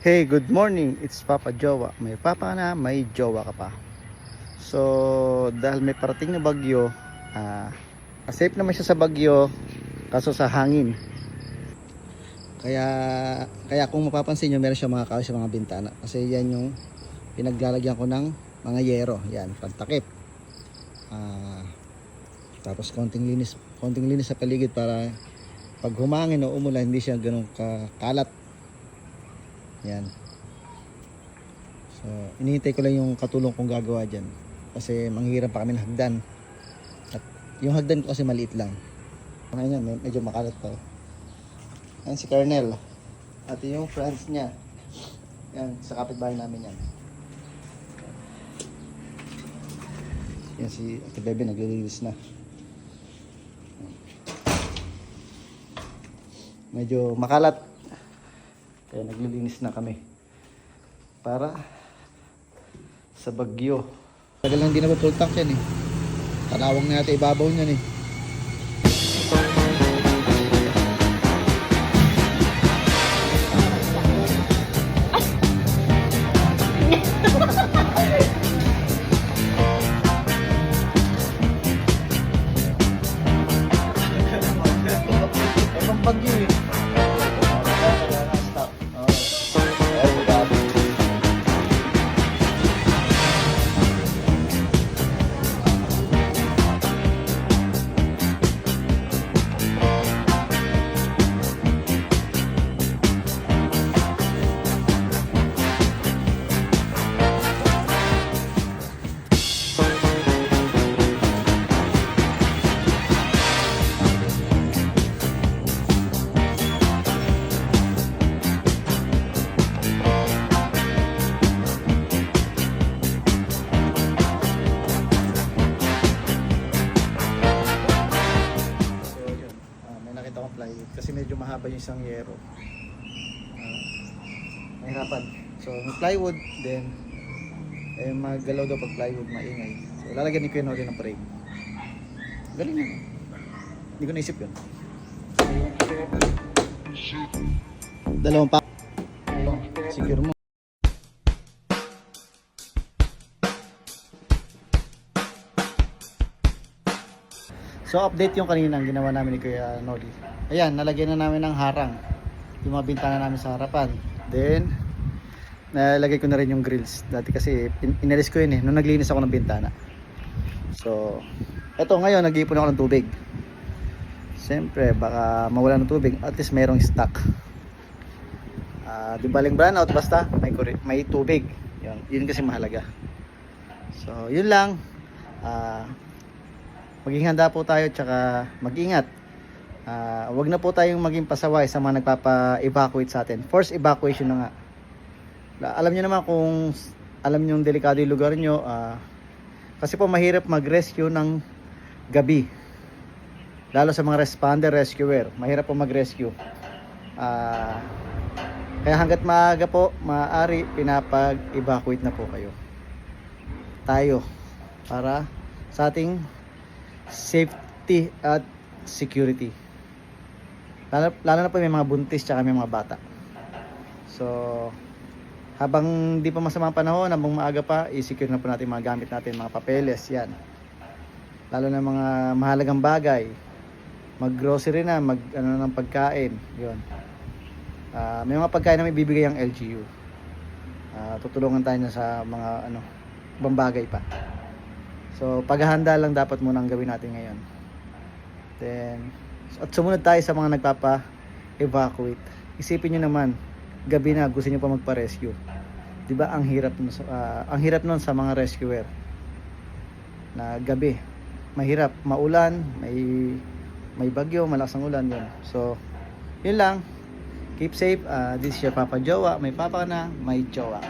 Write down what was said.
Hey, good morning. It's Papa Jowa. May papa na, may jowa ka pa. So, dahil may parating na bagyo, ah, safe naman siya sa bagyo, kaso sa hangin. Kaya, kaya kung mapapansin nyo, meron siya mga kahoy sa mga bintana. Kasi yan yung pinaglalagyan ko ng mga yero. Yan, pantakip. Ah, tapos konting linis, konting linis sa paligid para pag humangin o umulan, hindi siya ganun kakalat. Yan. So, inihintay ko lang yung katulong kong gagawa dyan. Kasi manghirap pa kami ng hagdan. At yung hagdan ko kasi maliit lang. Ngayon yan, med- medyo makalat pa. Yan si Colonel. At yung friends niya. Yan, sa kapitbahay namin yan. Yan si Ate Bebe, naglilinis na. Medyo makalat. Kaya naglilinis na kami. Para sa bagyo. Tagal lang din na full tank yan eh. Talawang na natin ibabaw niyan eh. Bagyo eh. Plywood kasi medyo mahaba yung isang yero. Ah, mahirapan. So may plywood, then eh maggalaw daw pag plywood, maingay. So lalagyan ni Kuya Noli ng frame. Galing yun. Hindi ko naisip yun. Dalawang pa. Secure mo. So update yung kanina ang ginawa namin ni Kuya Noli. Ayan, nalagyan na namin ng harang. Yung mga bintana namin sa harapan. Then, nalagay ko na rin yung grills. Dati kasi in- inalis ko yun eh, nung naglinis ako ng bintana. So, eto ngayon, nag-iipon ako ng tubig. Siyempre, baka mawala ng tubig, at least merong stock. Ah, di baling brownout, basta may, may tubig. Yun, yun kasi mahalaga. So, yun lang. Ah, maging handa po tayo tsaka mag-ingat. Ah, wag na po tayong maging pasaway sa mga nagpapa-evacuate sa atin. Force evacuation na nga. La- Alam niyo naman kung alam niyo yung delikado yung lugar niyo, ah, kasi po mahirap mag-rescue ng gabi. Lalo sa mga responder, rescuer, mahirap po mag-rescue. Ah, kaya hanggat maaga po, maaari pinapag-evacuate na po kayo. Tayo para sa ating safety at security. Lalo, lalo na po may mga buntis tsaka may mga bata. So, habang di pa masama ang panahon, habang maaga pa, i-secure na po natin mga gamit natin, mga papeles, yan. Lalo na mga mahalagang bagay. Mag-grocery na, mag ano ng pagkain, yon. Ah, may mga pagkain na may bibigay ang LGU. Ah, tutulungan tayo na sa mga ano, ibang bagay pa. So, paghahanda lang dapat muna ang gawin natin ngayon. Then, at sumunod tayo sa mga nagpapa-evacuate. Isipin nyo naman, gabi na gusto nyo pa magpa-rescue. 'Di ba ang hirap nun ah, ang hirap nun sa mga rescuer. Na gabi, mahirap, maulan, may may bagyo, malakas ang ulan 'yun. So, 'yun lang. Keep safe. Ah, this is your Papa Jowa. May papa na, may jowa.